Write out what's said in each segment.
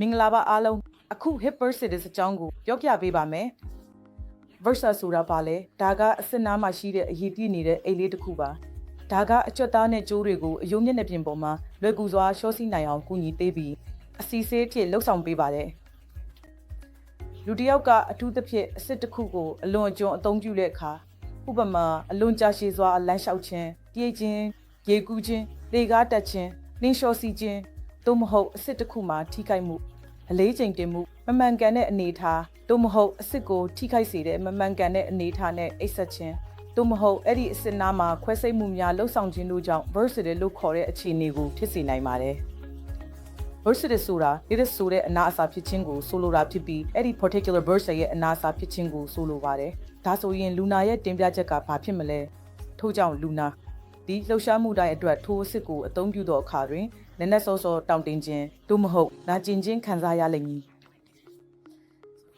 မင်္ဂလာပါအားလုံးအခု hip versus အကြောင်းကိုပြောပြပေးပါမယ် versus ဆိုတာပါလေဒါကအစစ်နားမှာရှိတဲ့အရေးပြည့်နေတဲ့အိတ်လေးတစ်ခုပါဒါကအကြွက်သားနဲ့ကြိုးတွေကိုအယုံမျက်နှာပြင်ပေါ်မှာလွယ်ကူစွာရှော့စီနိုင်အောင်ကူညီပေးပြီးအစီအစေးအဖြစ်လှုပ်ဆောင်ပေးပါတယ်လူတစ်ယောက်ကအထူးသဖြင့်အစစ်တစ်ခုကိုအလွန်အကျွံအသုံးပြုတဲ့အခါဥပမာအလွန်ကြာရှည်စွာလမ်းလျှောက်ခြင်းပြေးခြင်းရေကူးခြင်းလေကားတက်ခြင်းနှင်းလျှော့စီခြင်း သို့မဟုတ်အစစ်တစ်ခုမှာထိခိုက်မှုအလေးချိန်တင်မှုမမှန်ကန်တဲ့အနေအထားသို့မဟုတ်အစ်စ်ကိုထိခိုက်စေတဲ့မမှန်ကန်တဲ့အနေအထားနဲ့အိတ်ဆက်ခြင်းသို့မဟုတ်အဲ့ဒီအစ်စ်နားမှာခွဲစိတ်မှုများလှုပ်ဆောင်ခြင်းတို့ကြောင့် versatile လို့ခေါ်တဲ့အခြေအနေကိုဖြစ်စေနိုင်ပါတယ် versatile ဆိုတာဒီတဲ့ဆိုတဲ့အနာအစာဖြစ်ခြင်းကိုဆိုလိုတာဖြစ်ပြီးအဲ့ဒီ particular versatile ရဲ့အနာအစာဖြစ်ခြင်းကိုဆိုလိုပါတယ်ဒါဆိုရင်လူနာရဲ့တင်ပြချက်ကဘာဖြစ်မလဲထို့ကြောင့်လူနာဒီလှုပ်ရှားမှုတိုင်းအတွက်ထိုးအစ်စ်ကိုအသုံးပြုသောအခါတွင် နက်နက်စောစောတောင့်တင်းခြင်းသို့မဟုတ်နာကျင်ခြင်းခံစားရလိမ့်မည်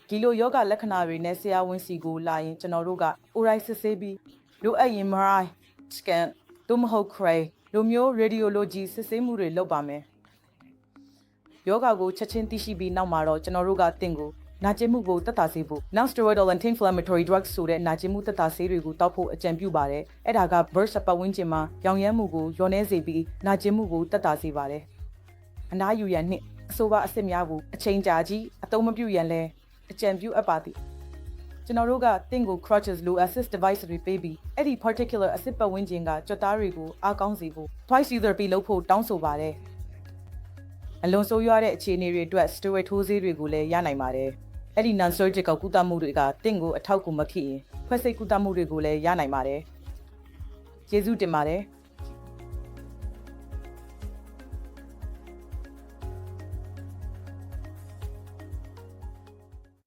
ဒီလိုယောဂလက္ခဏာတွေနဲ့ဆရာဝန်စီကိုလာရင်ကျွန်တော်တို့က oral စစ်ဆေးပြီးလိုအပ်ရင် MRI scan သို့မဟုတ် Cray လိုမျိုး radiology စစ်ဆေးမှုတွေလုပ်ပါမယ်ယောဂကိုချက်ချင်းသိရှိပြီးနောက်မှာတော့ကျွန်တော်တို့ကတင့်ကို နာကျင်မှုကိုတက်တာစေဖို့ non-steroidal anti-inflammatory drugs ဆိုတဲ့နာကျင်မှုတက်တာဆေးတွေကိုတောက်ဖို့အကြံပြုပါတယ်အဲ့ဒါက burst ပတ်ဝန်းကျင်မှာရောင်ရမ်းမှုကိုလျော့နေစေပြီးနာကျင်မှုကိုတက်တာစေပါတယ်အနားယူရန်နှင့်အဆိုပါအစ်စ်များကိုအချိန်ကြာကြီးအသုံးမပြုရန်လဲအကြံပြုအပ်ပါသည်ကျွန်တော်တို့ကတင့်ကို crutches လို assist device တွေပေးပြီးအဲ့ဒီ particular အစစ်ပတ်ဝန်းကျင်ကကြွက်သားတွေကိုအားကောင်းစေဖို့ twice therapy လုပ်ဖို့တောင်းဆိုပါတယ်အလွန်ဆိုးရွားတဲ့အခြေအနေတွေအတွက် steroid ထိုးဆေးတွေကိုလည်းရနိုင်ပါတယ် အဲ့ဒီ non surgical ကုသမှုတွေကတင့်ကိုအထောက်အကူမဖြစ်ရင်ခွဲစိတ်ကုသမှုတွေကိုလည်းရနိုင်ပါတယ်ကျေးဇူးတင်ပါတယ်